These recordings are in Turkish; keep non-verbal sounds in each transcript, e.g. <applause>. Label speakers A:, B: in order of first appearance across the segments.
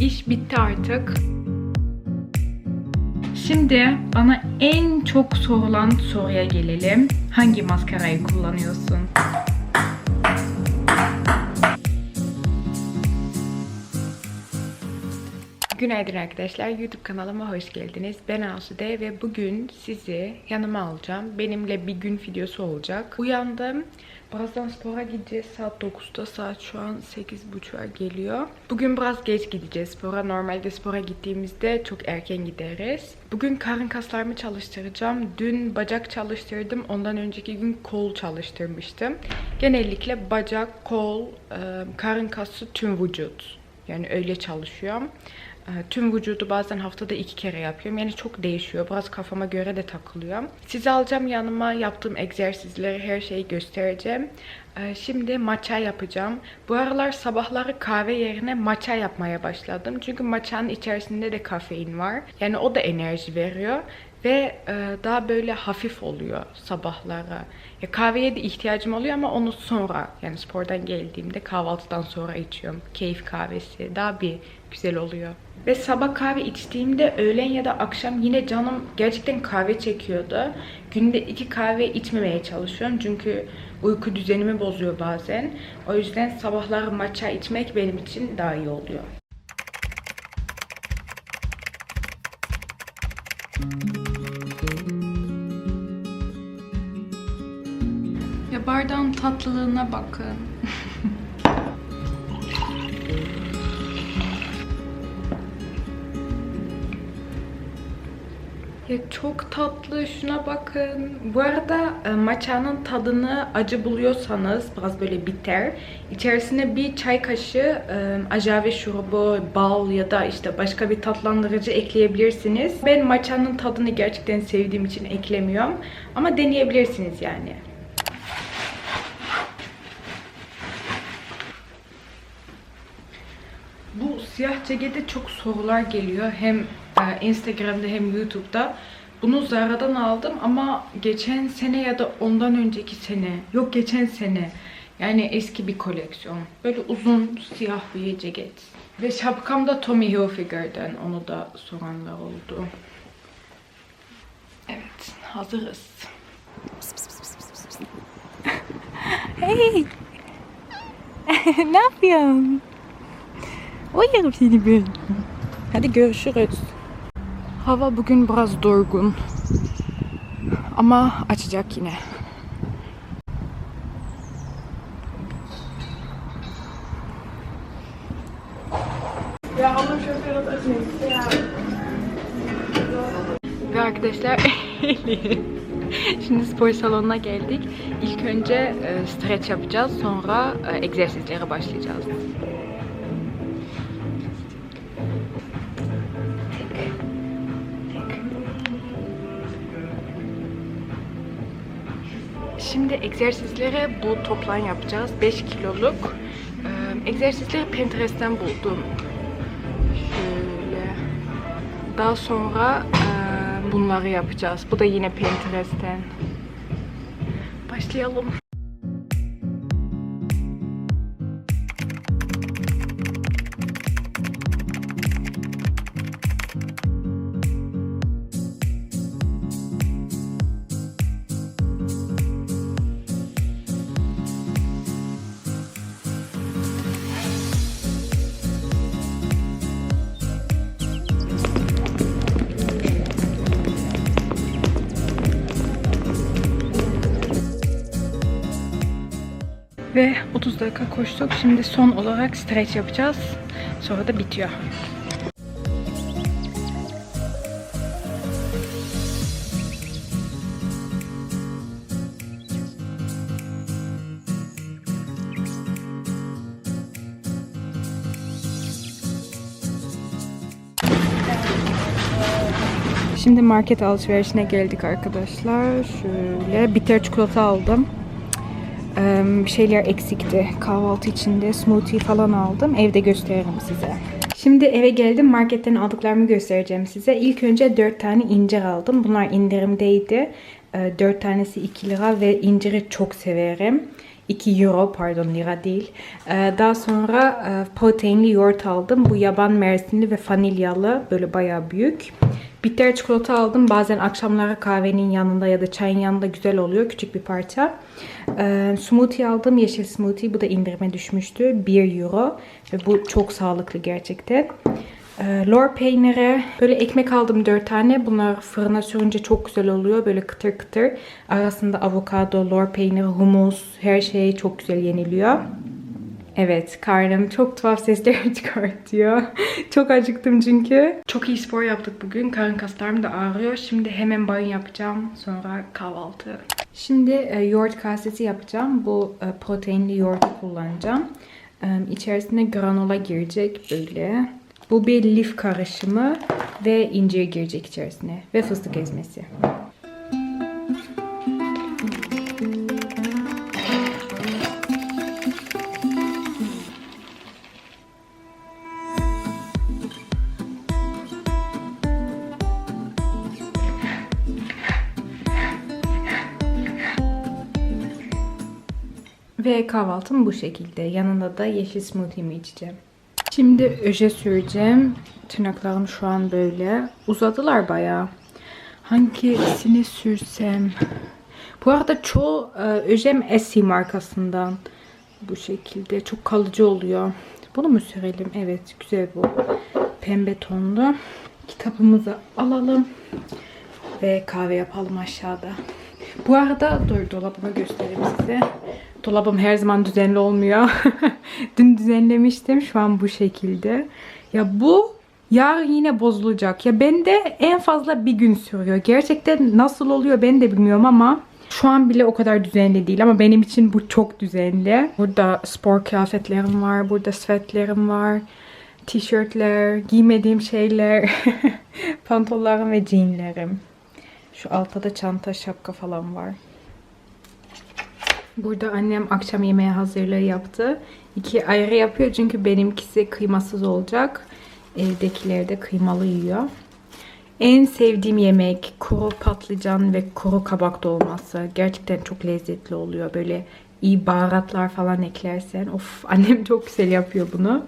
A: İş bitti artık. Şimdi bana en çok sorulan soruya gelelim. Hangi maskarayı kullanıyorsun? Günaydın arkadaşlar. YouTube kanalıma hoş geldiniz. Ben Asude ve bugün sizi yanıma alacağım. Benimle bir gün videosu olacak. Uyandım. Birazdan spora gideceğiz. Saat 9'da. Saat şu an 8.30'a geliyor. Bugün biraz geç gideceğiz spora. Normalde spora gittiğimizde çok erken gideriz. Bugün karın kaslarımı çalıştıracağım. Dün bacak çalıştırdım. Ondan önceki gün kol çalıştırmıştım. Genellikle bacak, kol, karın kası, tüm vücut. Yani öyle çalışıyorum. Ee, Tüm vücudu bazen haftada iki kere yapıyorum. Yani çok değişiyor. Biraz kafama göre de takılıyorum. Sizi alacağım yanıma. Yaptığım egzersizleri, her şeyi göstereceğim. Ee, Şimdi matcha yapacağım. Bu aralar sabahları kahve yerine matcha yapmaya başladım. Çünkü matchanın içerisinde de kafein var. Yani o da enerji veriyor. Ve e, daha böyle hafif oluyor sabahlara. Ya kahveye de ihtiyacım oluyor ama onu sonra yani spordan geldiğimde kahvaltıdan sonra içiyorum. Keyif kahvesi daha bir güzel oluyor. Ve sabah kahve içtiğimde öğlen ya da akşam yine canım gerçekten kahve çekiyordu. Günde iki kahve içmemeye çalışıyorum çünkü uyku düzenimi bozuyor bazen. O yüzden sabahları matcha içmek benim için daha iyi oluyor. Ya bardağın tatlılığına bakın. <laughs> Ya çok tatlı. Şuna bakın. Bu arada e, matcha'nın tadını acı buluyorsanız biraz böyle bitter. İçerisine bir çay kaşığı e, ajave şurubu, bal ya da işte başka bir tatlandırıcı ekleyebilirsiniz. Ben matcha'nın tadını gerçekten sevdiğim için eklemiyorum. Ama deneyebilirsiniz yani. Bu siyah cekete çok sorular geliyor. Hem e, Instagram'da hem YouTube'da. Bunu Zara'dan aldım ama geçen sene ya da ondan önceki sene. Yok geçen sene. Yani eski bir koleksiyon. Böyle uzun siyah bir ceket. Ve şapkam da Tommy Hilfiger'den. Onu da soranlar oldu. Evet, hazırız.
B: Hey! <laughs> ne yapıyorsun? Uyarım seni ben. Hadi görüşürüz.
A: Hava bugün biraz durgun. Ama açacak yine. Ve arkadaşlar <laughs> şimdi spor salonuna geldik. İlk önce e, stretch yapacağız. Sonra e, egzersizlere başlayacağız. Şimdi egzersizleri bu toplan yapacağız. 5 kiloluk. Ee, egzersizleri Pinterest'ten buldum. Şöyle. Daha sonra e, bunları yapacağız. Bu da yine Pinterest'ten. Başlayalım. Ve 30 dakika koştuk. Şimdi son olarak stretch yapacağız. Sonra da bitiyor. Şimdi market alışverişine geldik arkadaşlar. Şöyle bitter çikolata aldım. Bir şeyler eksikti. Kahvaltı içinde smoothie falan aldım. Evde gösteririm size. Şimdi eve geldim. Marketten aldıklarımı göstereceğim size. İlk önce 4 tane incir aldım. Bunlar indirimdeydi. 4 tanesi 2 lira ve inciri çok severim. 2 euro pardon lira değil. Ee, daha sonra e, proteinli yoğurt aldım. Bu yaban mersinli ve vanilyalı böyle bayağı büyük. Bitter çikolata aldım. Bazen akşamları kahvenin yanında ya da çayın yanında güzel oluyor. Küçük bir parça. Ee, smoothie aldım. Yeşil smoothie. Bu da indirime düşmüştü. 1 euro. Ve bu çok sağlıklı gerçekten. Ee, lor peyniri. Böyle ekmek aldım 4 tane. Bunlar fırına sürünce çok güzel oluyor. Böyle kıtır kıtır. Arasında avokado, lor peyniri, humus her şey çok güzel yeniliyor. Evet, karnım çok tuhaf sesler <laughs> çıkartıyor. çok acıktım çünkü. Çok iyi spor yaptık bugün. Karın kaslarım da ağrıyor. Şimdi hemen banyo yapacağım. Sonra kahvaltı. Şimdi e, yoğurt kasesi yapacağım. Bu e, proteinli yoğurtu kullanacağım. E, içerisine granola girecek böyle. Bu bir lif karışımı ve incir girecek içerisine. Ve fıstık ezmesi. Kahvaltım bu şekilde. Yanında da yeşil smoothie'mi içeceğim. Şimdi öje süreceğim. Tırnaklarım şu an böyle. Uzadılar bayağı. Hangisini sürsem? Bu arada çoğu e, öjem Essie markasından. Bu şekilde. Çok kalıcı oluyor. Bunu mu sürelim? Evet güzel bu. Pembe tonlu. Kitabımızı alalım. Ve kahve yapalım aşağıda. Bu arada dur dolabımı göstereyim size. Dolabım her zaman düzenli olmuyor. <laughs> Dün düzenlemiştim. Şu an bu şekilde. Ya bu yarın yine bozulacak. Ya bende en fazla bir gün sürüyor. Gerçekten nasıl oluyor ben de bilmiyorum ama şu an bile o kadar düzenli değil ama benim için bu çok düzenli. Burada spor kıyafetlerim var. Burada sweatlerim var. Tişörtler, giymediğim şeyler, <laughs> pantollarım ve jeanlerim. Şu altta da çanta, şapka falan var. Burada annem akşam yemeği hazırlığı yaptı. İki ayrı yapıyor çünkü benimkisi kıymasız olacak. Evdekiler de kıymalı yiyor. En sevdiğim yemek kuru patlıcan ve kuru kabak dolması. Gerçekten çok lezzetli oluyor. Böyle iyi baharatlar falan eklersen. Of annem çok güzel yapıyor bunu.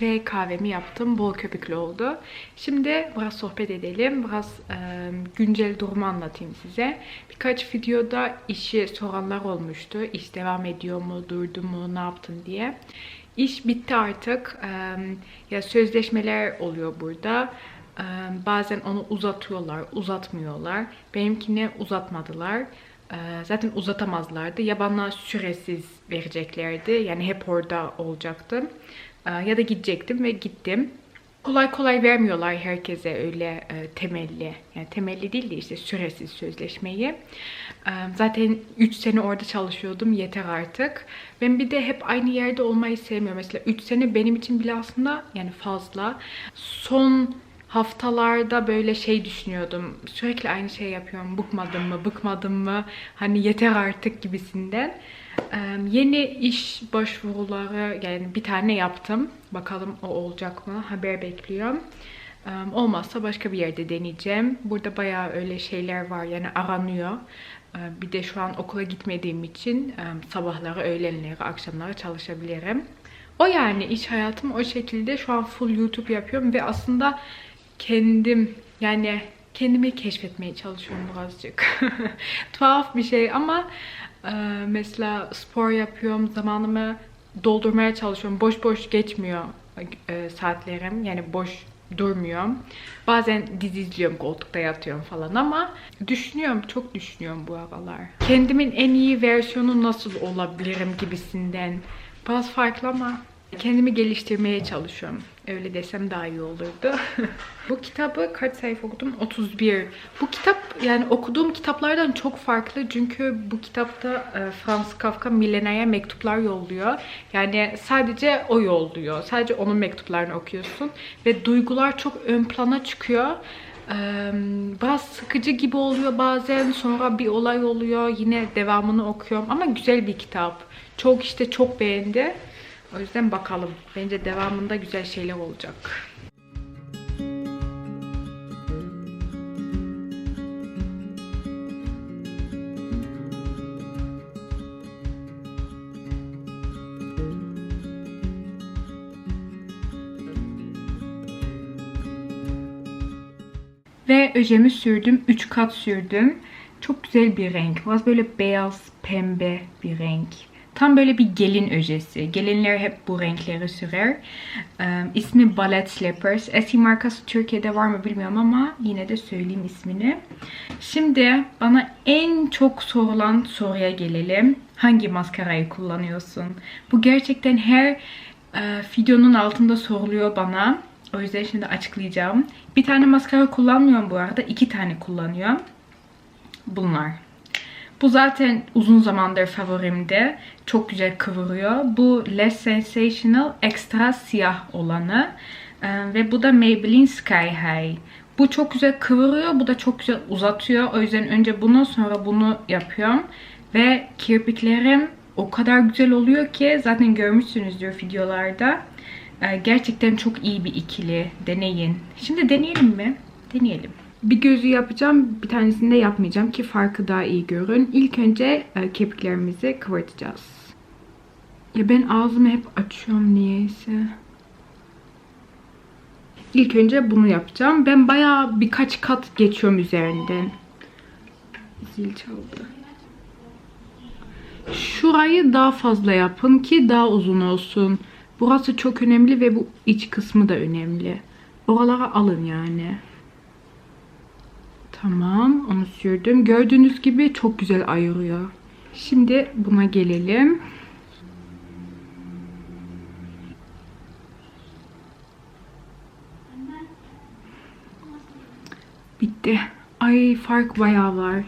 A: Ve kahvemi yaptım. Bol köpüklü oldu. Şimdi biraz sohbet edelim. Biraz e, güncel durumu anlatayım size. Birkaç videoda işi soranlar olmuştu. İş devam ediyor mu, durdu mu, ne yaptın diye. İş bitti artık. E, ya sözleşmeler oluyor burada. E, bazen onu uzatıyorlar, uzatmıyorlar. Benimkini uzatmadılar. E, zaten uzatamazlardı. Ya bana süresiz vereceklerdi. Yani hep orada olacaktım. Ee, ya da gidecektim ve gittim. Kolay kolay vermiyorlar herkese öyle e, temelli. Yani temelli değil de işte süresiz sözleşmeyi. E, zaten 3 sene orada çalışıyordum. Yeter artık. Ben bir de hep aynı yerde olmayı sevmiyorum. Mesela 3 sene benim için bile aslında yani fazla. Son haftalarda böyle şey düşünüyordum. Sürekli aynı şey yapıyorum. Bıkmadım mı, bıkmadım mı? Hani yeter artık gibisinden. Yeni iş başvuruları yani bir tane yaptım. Bakalım o olacak mı? Haber bekliyorum. Olmazsa başka bir yerde deneyeceğim. Burada bayağı öyle şeyler var yani aranıyor. Bir de şu an okula gitmediğim için sabahları, öğlenleri, akşamları çalışabilirim. O yani iş hayatım o şekilde. Şu an full YouTube yapıyorum ve aslında kendim yani kendimi keşfetmeye çalışıyorum birazcık. <laughs> Tuhaf bir şey ama e, mesela spor yapıyorum, zamanımı doldurmaya çalışıyorum. Boş boş geçmiyor e, saatlerim. Yani boş durmuyorum. Bazen dizi izliyorum, koltukta yatıyorum falan ama düşünüyorum, çok düşünüyorum bu aralar. Kendimin en iyi versiyonu nasıl olabilirim gibisinden. Biraz farklı ama kendimi geliştirmeye çalışıyorum. Öyle desem daha iyi olurdu. <laughs> bu kitabı kaç sayfa okudum? 31. Bu kitap yani okuduğum kitaplardan çok farklı. Çünkü bu kitapta e, Franz Kafka Milena'ya mektuplar yolluyor. Yani sadece o yolluyor. Sadece onun mektuplarını okuyorsun. Ve duygular çok ön plana çıkıyor. Ee, biraz sıkıcı gibi oluyor bazen. Sonra bir olay oluyor. Yine devamını okuyorum. Ama güzel bir kitap. Çok işte çok beğendi. O yüzden bakalım. Bence devamında güzel şeyler olacak. Ve öjemi sürdüm. 3 kat sürdüm. Çok güzel bir renk. Biraz böyle beyaz, pembe bir renk. Tam böyle bir gelin öjesi. Gelinler hep bu renkleri sürer. Ee, ismi Ballet Slippers. Eski markası Türkiye'de var mı bilmiyorum ama yine de söyleyeyim ismini. Şimdi bana en çok sorulan soruya gelelim. Hangi maskarayı kullanıyorsun? Bu gerçekten her e, videonun altında soruluyor bana. O yüzden şimdi açıklayacağım. Bir tane maskara kullanmıyorum bu arada. iki tane kullanıyorum. Bunlar. Bu zaten uzun zamandır favorimdi. Çok güzel kıvırıyor. Bu Less Sensational Extra siyah olanı. Ee, ve bu da Maybelline Sky High. Bu çok güzel kıvırıyor. Bu da çok güzel uzatıyor. O yüzden önce bunu sonra bunu yapıyorum. Ve kirpiklerim o kadar güzel oluyor ki zaten görmüşsünüzdür videolarda. Ee, gerçekten çok iyi bir ikili. Deneyin. Şimdi deneyelim mi? Deneyelim. Bir gözü yapacağım. Bir tanesini de yapmayacağım ki farkı daha iyi görün. İlk önce e, kirpiklerimizi kıvırtacağız. Ya ben ağzımı hep açıyorum niyeyse. İlk önce bunu yapacağım. Ben bayağı birkaç kat geçiyorum üzerinden. Zil çaldı. Şurayı daha fazla yapın ki daha uzun olsun. Burası çok önemli ve bu iç kısmı da önemli. Oralara alın yani. Tamam onu sürdüm. Gördüğünüz gibi çok güzel ayırıyor. Şimdi buna gelelim. Bitti. Ay fark bayağı var.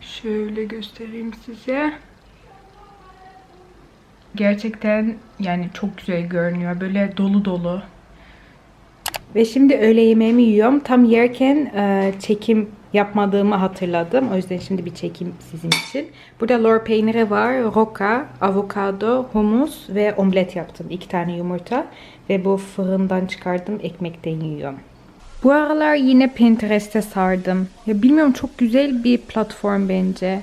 A: Şöyle göstereyim size. Gerçekten yani çok güzel görünüyor. Böyle dolu dolu. Ve şimdi öğle yemeğimi yiyorum. Tam yerken e, çekim yapmadığımı hatırladım. O yüzden şimdi bir çekim sizin için. Burada lor peyniri var, roka, avokado, humus ve omlet yaptım. İki tane yumurta. Ve bu fırından çıkardım. Ekmekten yiyorum. Bu aralar yine Pinterest'e sardım. Ya bilmiyorum çok güzel bir platform bence.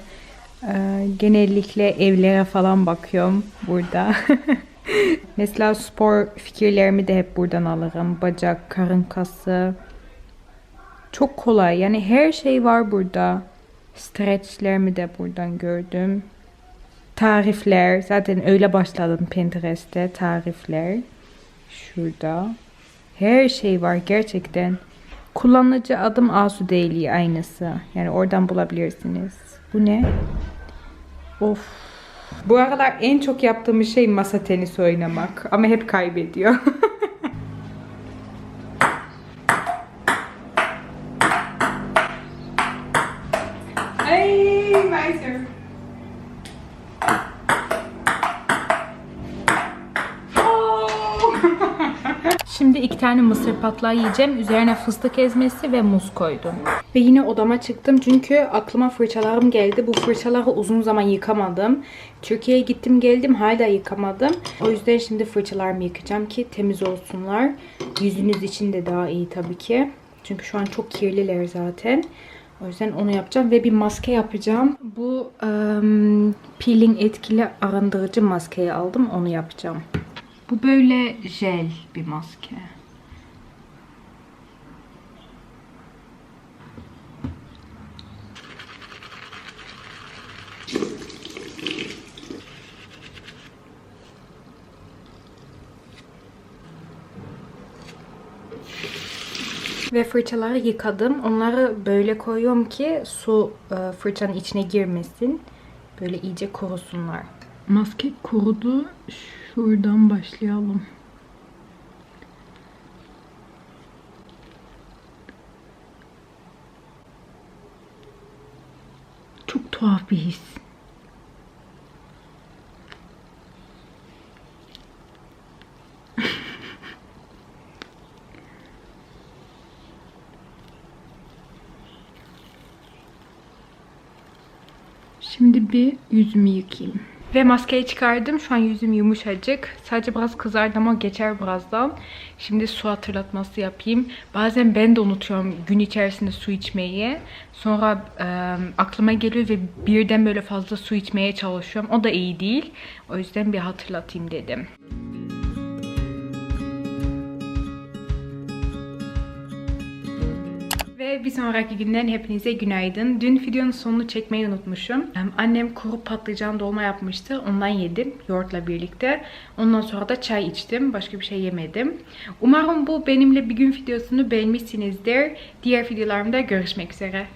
A: Ee, genellikle evlere falan bakıyorum burada. <laughs> Mesela spor fikirlerimi de hep buradan alırım. Bacak, karın kası. Çok kolay. Yani her şey var burada. Stretchlerimi de buradan gördüm. Tarifler. Zaten öyle başladım Pinterest'te. Tarifler. Şurada. Her şey var gerçekten. Kullanıcı adım Asudeyli aynısı. Yani oradan bulabilirsiniz. Bu ne? Of. Bu aralar en çok yaptığım şey masa tenisi oynamak. Ama hep kaybediyor. <laughs> Ay, Meister. Şimdi iki tane mısır patlağı yiyeceğim. Üzerine fıstık ezmesi ve muz koydum. Ve yine odama çıktım çünkü aklıma fırçalarım geldi. Bu fırçaları uzun zaman yıkamadım. Türkiye'ye gittim geldim hala yıkamadım. O yüzden şimdi fırçalarımı yıkayacağım ki temiz olsunlar. Yüzünüz için de daha iyi tabii ki. Çünkü şu an çok kirliler zaten. O yüzden onu yapacağım ve bir maske yapacağım. Bu um, peeling etkili arındırıcı maskeyi aldım. Onu yapacağım. Bu böyle jel bir maske. Ve fırçaları yıkadım. Onları böyle koyuyorum ki su e, fırçanın içine girmesin. Böyle iyice kurusunlar. Maske kurudu. Şuradan başlayalım. Çok tuhaf bir his. Şimdi bir yüzümü yıkayayım. Ve maskeyi çıkardım. Şu an yüzüm yumuşacık. Sadece biraz kızardı ama geçer birazdan. Şimdi su hatırlatması yapayım. Bazen ben de unutuyorum gün içerisinde su içmeyi. Sonra e, aklıma geliyor ve birden böyle fazla su içmeye çalışıyorum. O da iyi değil. O yüzden bir hatırlatayım dedim. Ve bir sonraki günden hepinize günaydın. Dün videonun sonunu çekmeyi unutmuşum. Em, Annem kuru patlıcan dolma yapmıştı. Ondan yedim yoğurtla birlikte. Ondan sonra da çay içtim. Başka bir şey yemedim. Umarım bu benimle bir gün videosunu beğenmişsinizdir. Diğer videolarımda görüşmek üzere.